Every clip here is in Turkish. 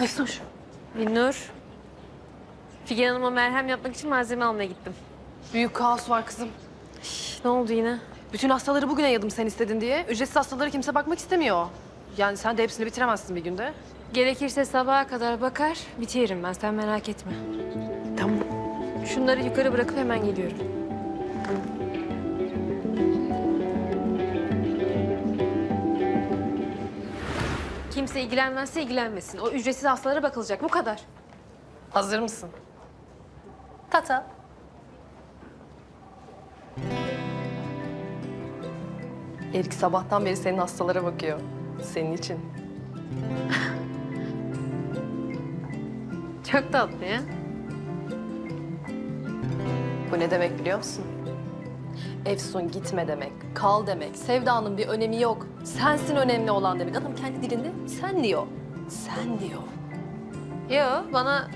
Efsoş. Binnur. Figen Hanım'a merhem yapmak için malzeme almaya gittim. Büyük kaos var kızım. Ne oldu yine? Bütün hastaları bugüne yadım sen istedin diye. Ücretsiz hastalara kimse bakmak istemiyor. Yani sen de hepsini bitiremezsin bir günde. Gerekirse sabaha kadar bakar, bitiririm ben. Sen merak etme. Tamam. Şunları yukarı bırakıp hemen geliyorum. Kimse ilgilenmezse ilgilenmesin. O ücretsiz hastalara bakılacak. Bu kadar. Hazır mısın? Tata. Erik sabahtan beri senin hastalara bakıyor. Senin için. Çok tatlı ya. Bu ne demek biliyor musun? Efsun gitme demek, kal demek, sevdanın bir önemi yok. Sensin önemli olan demek. Adam kendi dilinde sen diyor. Sen diyor. Yo, bana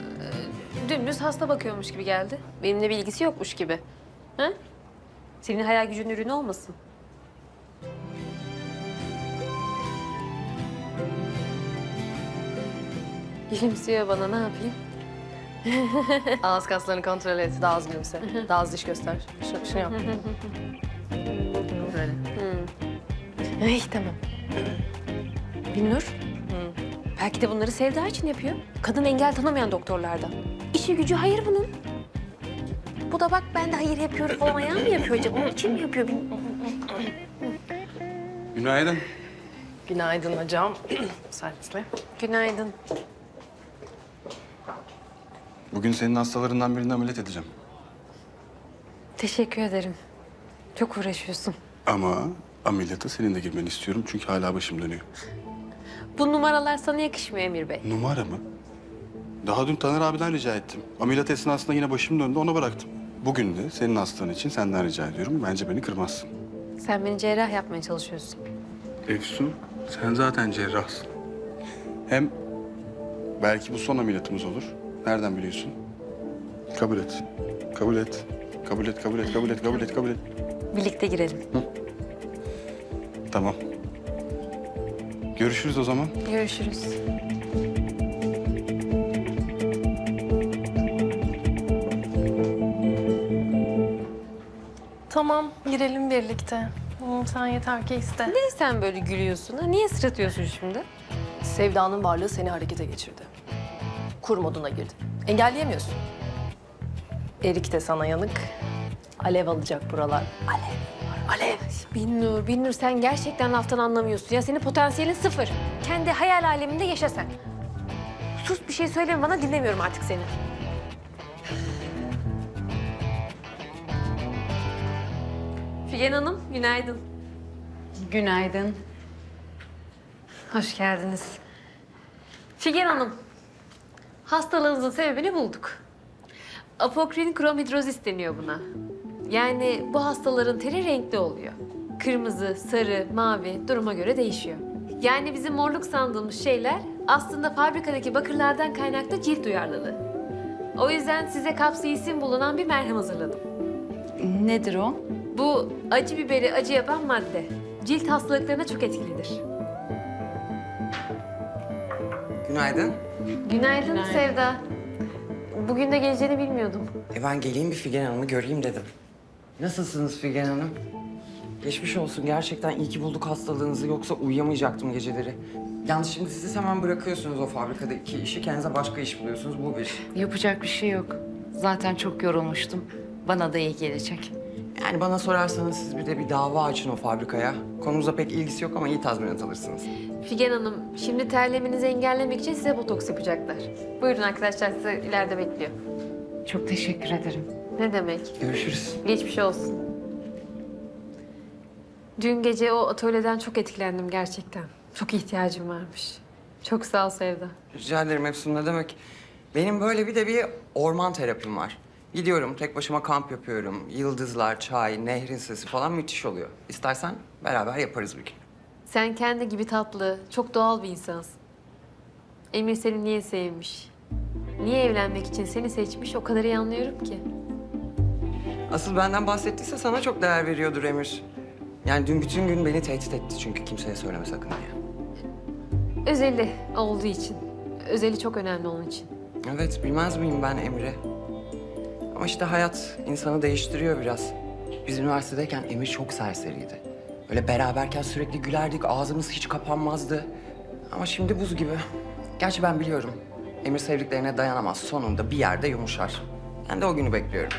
e, dümdüz hasta bakıyormuş gibi geldi. Benimle bir ilgisi yokmuş gibi. Ha? Senin hayal gücünün ürünü olmasın. Gülümsüyor bana, ne yapayım? Ağız kaslarını kontrol et, daha az gülümse. Daha az diş göster. Şunu, şunu yap. Böyle. Ay tamam. Binnur. Belki de bunları Sevda için yapıyor. Kadın engel tanımayan doktorlardan. İşi gücü hayır bunun. Bu da bak ben de hayır yapıyorum falan ayağı mı yapıyor acaba? Onun için mi yapıyor? bilmiyorum. Günaydın. Günaydın hocam. Servisle. Günaydın. Bugün senin hastalarından birini ameliyat edeceğim. Teşekkür ederim. Çok uğraşıyorsun. Ama ameliyata senin de girmeni istiyorum çünkü hala başım dönüyor. Bu numaralar sana yakışmıyor Emir Bey. Numara mı? Daha dün Taner abiden rica ettim. Ameliyat esnasında yine başım döndü ona bıraktım. Bugün de senin hastan için senden rica ediyorum. Bence beni kırmazsın. Sen beni cerrah yapmaya çalışıyorsun. Efsun, sen zaten cerrahsın. Hem belki bu son ameliyatımız olur. Nereden biliyorsun? Kabul et. Kabul et. Kabul et, kabul et, kabul et, kabul et, kabul et. Birlikte girelim. Tamam. Görüşürüz o zaman. Görüşürüz. Tamam, girelim birlikte. Hı, Sen yeter ki iste. Niye sen böyle gülüyorsun? Ha? Niye sırıtıyorsun şimdi? Sevdanın varlığı seni harekete geçirdi. Kur moduna girdin. Engelleyemiyorsun. Erik de sana yanık. Alev alacak buralar. Alev. Alev. Binnur, Binnur sen gerçekten laftan anlamıyorsun. Ya senin potansiyelin sıfır. Kendi hayal aleminde yaşa sen. Sus bir şey söyleme bana dinlemiyorum artık seni. Figen Hanım, günaydın. Günaydın. Hoş geldiniz. Figen Hanım, hastalığınızın sebebini bulduk. Apokrin kromhidrozis deniyor buna. Yani bu hastaların teri renkli oluyor. Kırmızı, sarı, mavi duruma göre değişiyor. Yani bizim morluk sandığımız şeyler aslında fabrikadaki bakırlardan kaynaklı cilt duyarlılığı. O yüzden size kapsaisin bulunan bir merhem hazırladım. Nedir o? Bu acı biberi acı yapan madde. Cilt hastalıklarına çok etkilidir. Günaydın. Günaydın, Sevda. Bugün de geleceğini bilmiyordum. E ben geleyim bir Figen Hanım'ı göreyim dedim. Nasılsınız Figen Hanım? Geçmiş olsun. Gerçekten iyi ki bulduk hastalığınızı. Yoksa uyuyamayacaktım geceleri. Yalnız şimdi siz hemen bırakıyorsunuz o fabrikadaki işi. Kendinize başka iş buluyorsunuz. Bu bir. Yapacak bir şey yok. Zaten çok yorulmuştum. Bana da iyi gelecek. Yani bana sorarsanız siz bir de bir dava açın o fabrikaya. Konumuza pek ilgisi yok ama iyi tazminat alırsınız. Figen Hanım, şimdi terlemenizi engellemek için size botoks yapacaklar. Buyurun arkadaşlar, size ileride bekliyor. Çok teşekkür ederim. Ne demek? Görüşürüz. Geçmiş olsun. Dün gece o atölyeden çok etkilendim gerçekten. Çok ihtiyacım varmış. Çok sağ ol Sevda. Rica ederim Efsun ne demek. Benim böyle bir de bir orman terapim var. Gidiyorum tek başıma kamp yapıyorum. Yıldızlar, çay, nehrin sesi falan müthiş oluyor. İstersen beraber yaparız bir gün. Sen kendi gibi tatlı, çok doğal bir insansın. Emir seni niye sevmiş? Niye evlenmek için seni seçmiş o kadar iyi anlıyorum ki. Asıl benden bahsettiyse sana çok değer veriyordur Emir. Yani dün bütün gün beni tehdit etti çünkü kimseye söyleme sakın diye. Özeli olduğu için. Özeli çok önemli onun için. Evet, bilmez miyim ben Emre? Ama işte hayat insanı değiştiriyor biraz. Biz üniversitedeyken Emir çok serseriydi. Böyle beraberken sürekli gülerdik, ağzımız hiç kapanmazdı. Ama şimdi buz gibi. Gerçi ben biliyorum. Emir sevdiklerine dayanamaz. Sonunda bir yerde yumuşar. Ben de o günü bekliyorum.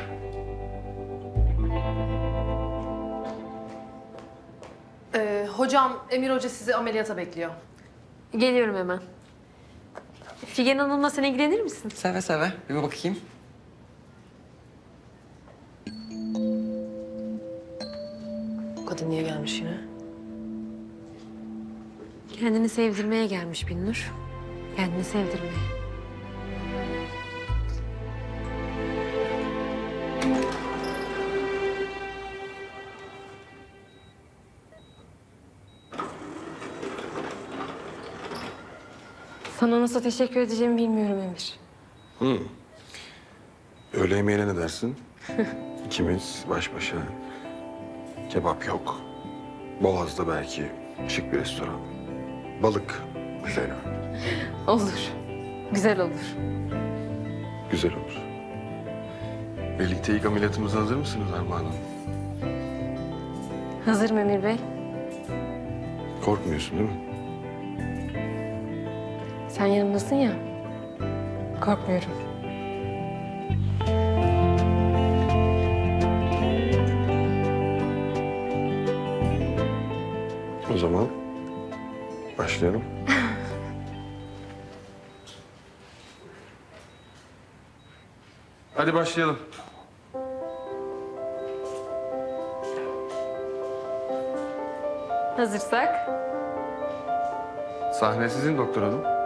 Ee, hocam, Emir Hoca sizi ameliyata bekliyor. Geliyorum hemen. Figen Hanım'la sen ilgilenir misin? Seve seve. Bir bakayım. Kadın niye gelmiş yine? Kendini sevdirmeye gelmiş Binnur. Kendini sevdirmeye. Sana nasıl teşekkür edeceğimi bilmiyorum Emir. Öğle yemeğine ne dersin? İkimiz baş başa. Kebap yok. Boğaz'da belki şık bir restoran. Balık mesela. Olur. Güzel olur. Güzel olur. Birlikte ilk ameliyatımıza hazır mısınız Armağan Hanım? Hazırım Emir Bey. Korkmuyorsun değil mi? Sen yanımdasın ya. Korkmuyorum. Zaman başlayalım. Hadi başlayalım. Hazırsak. Sahne sizin doktor hanım.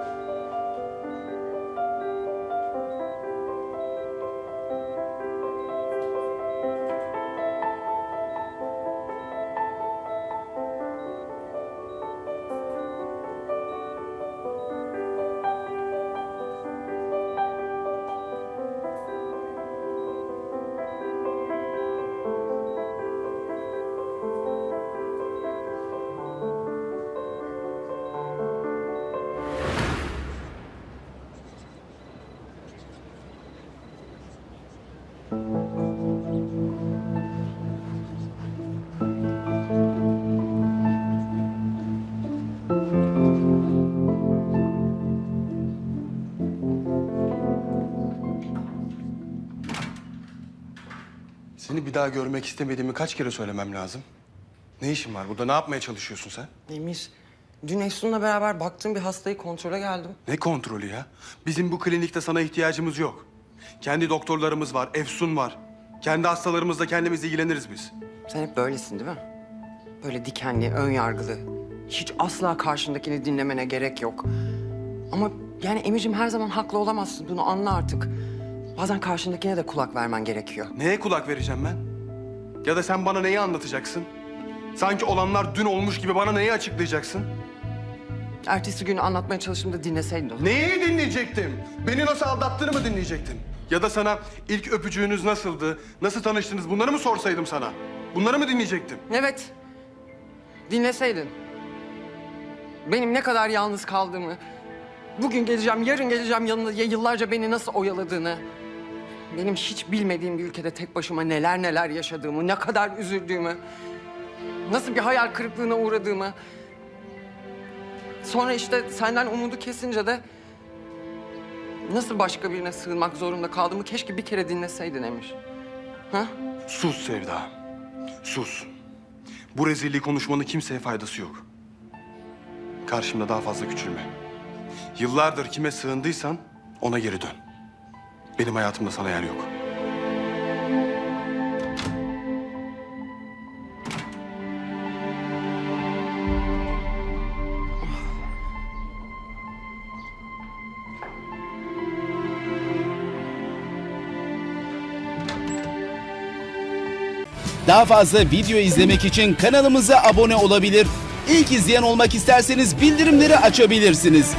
Seni bir daha görmek istemediğimi kaç kere söylemem lazım? Ne işin var burada? Ne yapmaya çalışıyorsun sen? Emir, dün Efsun'la beraber baktığım bir hastayı kontrole geldim. Ne kontrolü ya? Bizim bu klinikte sana ihtiyacımız yok. Kendi doktorlarımız var, Efsun var. Kendi hastalarımızla kendimiz ilgileniriz biz. Sen hep böylesin değil mi? Böyle dikenli, ön yargılı. Hiç asla karşındakini dinlemene gerek yok. Ama yani Emir'cim her zaman haklı olamazsın. Bunu anla artık. Bazen karşındakine de kulak vermen gerekiyor. Neye kulak vereceğim ben? Ya da sen bana neyi anlatacaksın? Sanki olanlar dün olmuş gibi bana neyi açıklayacaksın? Ertesi gün anlatmaya çalıştığımda dinleseydin onu. Neyi dinleyecektim? Beni nasıl aldattığını mı dinleyecektim? Ya da sana ilk öpücüğünüz nasıldı? Nasıl tanıştınız? Bunları mı sorsaydım sana? Bunları mı dinleyecektim? Evet. Dinleseydin. Benim ne kadar yalnız kaldığımı, bugün geleceğim, yarın geleceğim yanına ya yıllarca beni nasıl oyaladığını, benim hiç bilmediğim bir ülkede tek başıma neler neler yaşadığımı, ne kadar üzüldüğümü, nasıl bir hayal kırıklığına uğradığımı, sonra işte senden umudu kesince de nasıl başka birine sığınmak zorunda kaldığımı keşke bir kere dinleseydin Emir. Ha? Sus Sevda. Sus. Bu rezilliği konuşmanın kimseye faydası yok. Karşımda daha fazla küçülme. Yıllardır kime sığındıysan ona geri dön. Benim hayatımda sana yer yok. Daha fazla video izlemek için kanalımıza abone olabilir. İlk izleyen olmak isterseniz bildirimleri açabilirsiniz.